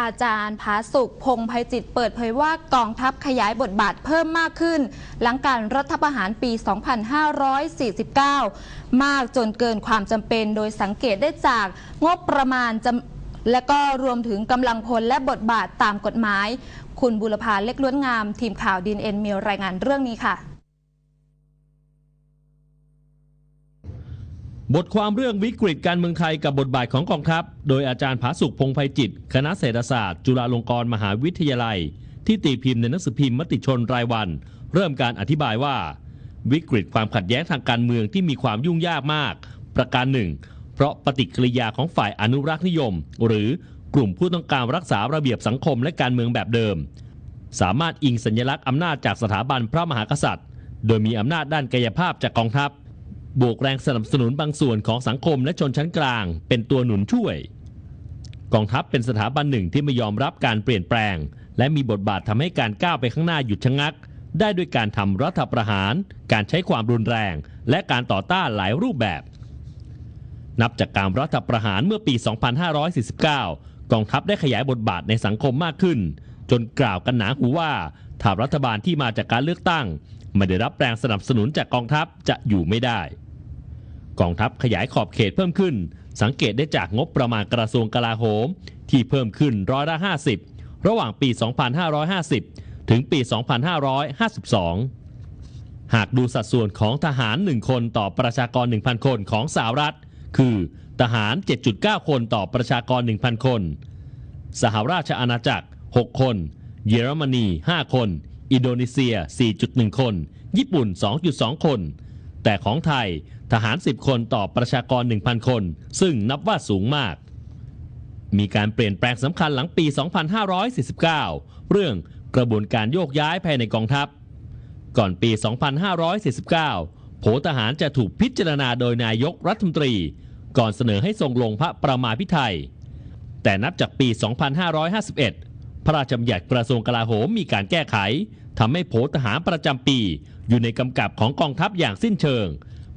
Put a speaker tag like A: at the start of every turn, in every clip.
A: อาจารย์ผาสุกพงษ์ภัยจิตเปิดเผยว่ากองทัพขยายบทบาทเพิ่มมากขึ้น หลังการรัฐประหารปี 2549 มากจนเกินความจำเป็นโดยสังเกตได้จากงบประมาณจำและก็รวมถึงกำลังพลและบทบาทตามกฎหมาย คุณบุรพาเล็กล้วนงาม ทีมข่าวดีเอ็นมีรายงานเรื่องนี้ค่ะ
B: บทความเรื่องวิกฤตการเมืองไทยกับบทบาทของกองทัพ โดยอาจารย์ผาสุกพงษ์ภัยจิต คณะเศรษฐศาสตร์ จุฬาลงกรณ์มหาวิทยาลัย ที่ตีพิมพ์ในหนังสือพิมพ์มติชนรายวัน เริ่มการอธิบายว่า วิกฤตความขัดแย้งทางการเมืองที่มีความยุ่งยากมาก ประการหนึ่ง เพราะปฏิกิริยาของฝ่ายอนุรักษ์นิยม หรือกลุ่มผู้ต้องการรักษาระเบียบสังคมและการเมืองแบบเดิม สามารถอิงสัญลักษณ์อำนาจจากสถาบันพระมหากษัตริย์ โดยมีอำนาจด้านกายภาพจากกองทัพ บวกแรงสนับสนุนบางส่วนของสังคมและชนชั้นกลาง เป็นตัวหนุนช่วย กองทัพเป็นสถาบันหนึ่งที่ไม่ยอมรับการเปลี่ยนแปลง และมีบทบาททำให้การก้าวไปข้างหน้าหยุดชะงัก ได้ด้วยการทำรัฐประหาร การใช้ความรุนแรง และการต่อต้านหลายรูปแบบ นับจากการรัฐประหารเมื่อปี 2549 กองทัพได้ขยายบทบาทในสังคมมากขึ้น จนกล่าวกันหนาหูว่าถ้ารัฐบาลที่มาจากการเลือกตั้ง ไม่ได้รับแรงสนับสนุนจากกองทัพจะอยู่ไม่ได้ กองทัพขยายขอบเขตเพิ่มขึ้น สังเกตได้จากงบประมาณกระทรวงกลาโหม ที่เพิ่มขึ้นร้อยละ 50 ระหว่างปี 2550 ถึงปี 2552 หากดูสัดส่วนของทหาร 1 คนต่อประชากร 1,000 คนของสหรัฐ คือทหาร 7.9 คนต่อประชากร 1,000 คน สหราชอาณาจักร 6 คน เยอรมนี 5 คน อินโดนีเซีย 4.1 คน ญี่ปุ่น 2.2 คน แต่ของไทยทหาร 10 คนต่อประชากร 1,000 คน ซึ่งนับว่าสูงมาก มีการเปลี่ยนแปลงสำคัญหลังปี 2549 เรื่องกระบวนการโยกย้ายภายในกองทัพ ก่อนปี 2549 โผทหารจะถูกพิจารณาโดยนายกรัฐมนตรี ก่อนเสนอให้ทรงลงพระประมาพิไทยแต่นับจากปี 2551 พระราชบัญญัติกระทรวงกลาโหมมีการแก้ไขทำให้โผทหารประจำปี อยู่ในกำกับของกองทัพอย่างสิ้นเชิง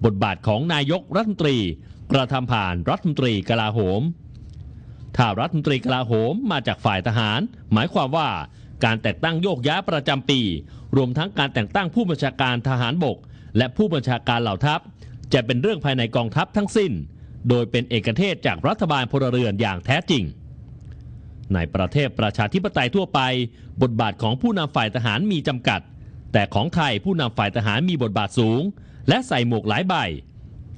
B: บทบาทของนายกรัฐมนตรี กระทำผ่านรัฐมนตรีกลาโหม ถ้ารัฐมนตรีกลาโหมมาจากฝ่ายทหาร หมายความว่าการแต่งตั้งโยกย้ายประจำปี รวมทั้งการแต่งตั้งผู้บัญชาการทหารบก และผู้บัญชาการเหล่าทัพ จะเป็นเรื่องภายในกองทัพทั้งสิ้น โดยเป็นเอกเทศจากรัฐบาลพลเรือนอย่างแท้จริง ในประเทศประชาธิปไตยทั่วไป บทบาทของผู้นำฝ่ายทหารมีจำกัด แต่ของไทยผู้นำฝ่ายทหารมีบทบาทสูง และใส่หมวกหลายใบ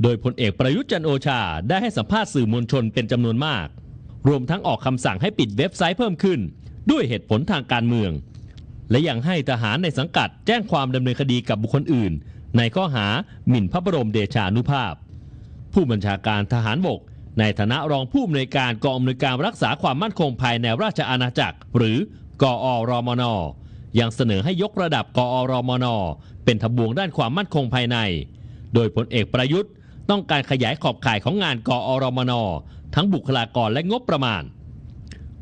B: โดยพลเอกประยุทธ์จันโอชาได้ให้สัมภาษณ์สื่อมวลชนเป็นจำนวนมาก รวมทั้งออกคำสั่งให้ปิดเว็บไซต์เพิ่มขึ้น ด้วยเหตุผลทางการเมือง และยังให้ทหารในสังกัดแจ้งความดำเนินคดีกับบุคคลอื่น ในข้อหาหมิ่นพระบรมเดชานุภาพ ผู้บัญชาการทหารบก ในฐานะรองผู้อำนวยการกองอำนวยการรักษาความมั่นคงภายในราชอาณาจักร หรือกอรมน ยังเสนอให้ยกระดับกอรมน เป็นทบวงด้านความมั่นคงภายใน โดยพลเอกประยุทธ์ ต้องการขยายขอบข่ายของงานกอรมน ทั้งบุคลากรและงบประมาณ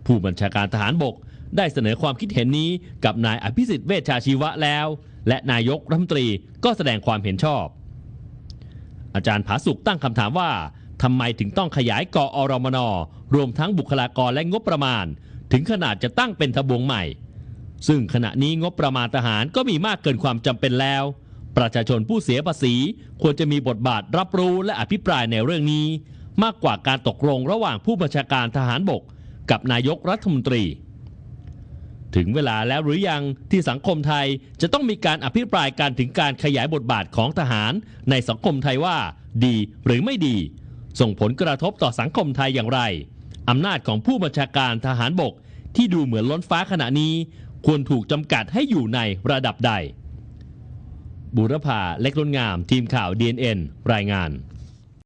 B: ผู้บัญชาการทหารบกได้เสนอความคิดเห็นนี้กับนายอภิสิทธิ์เวชชาชีวะแล้ว และนายกรัฐมนตรีก็แสดงความเห็นชอบ อาจารย์ผาสุกตั้งคำถามว่า ทำไมถึงต้องขยายกออรมนรวมทั้งบุคลากรและงบประมาณ ถึงขนาดจะตั้งเป็นทบวงใหม่ ซึ่งขณะนี้งบประมาณทหารก็มีมากเกินความจำเป็นแล้ว ประชาชนผู้เสียภาษีควรจะมีบทบาทรับรู้และอภิปรายในเรื่องนี้ มากกว่าการตกลงระหว่างผู้บัญชาการทหารบก กับนายกรัฐมนตรี ถึงเวลาแล้วหรือยังที่สังคมไทยจะต้องมีการอภิปรายการถึงการขยายบทบาทของทหาร ในสังคมไทยว่า ดีหรือไม่ดี ส่งผลกระทบต่อสังคมไทยอย่างไร อำนาจของผู้บัญชาการทหารบกที่ดูเหมือนล้นฟ้าขณะนี้ ควรถูกจำกัดให้อยู่ในระดับใด บุรพาเล็กล้นงาม ทีมข่าว DNN รายงาน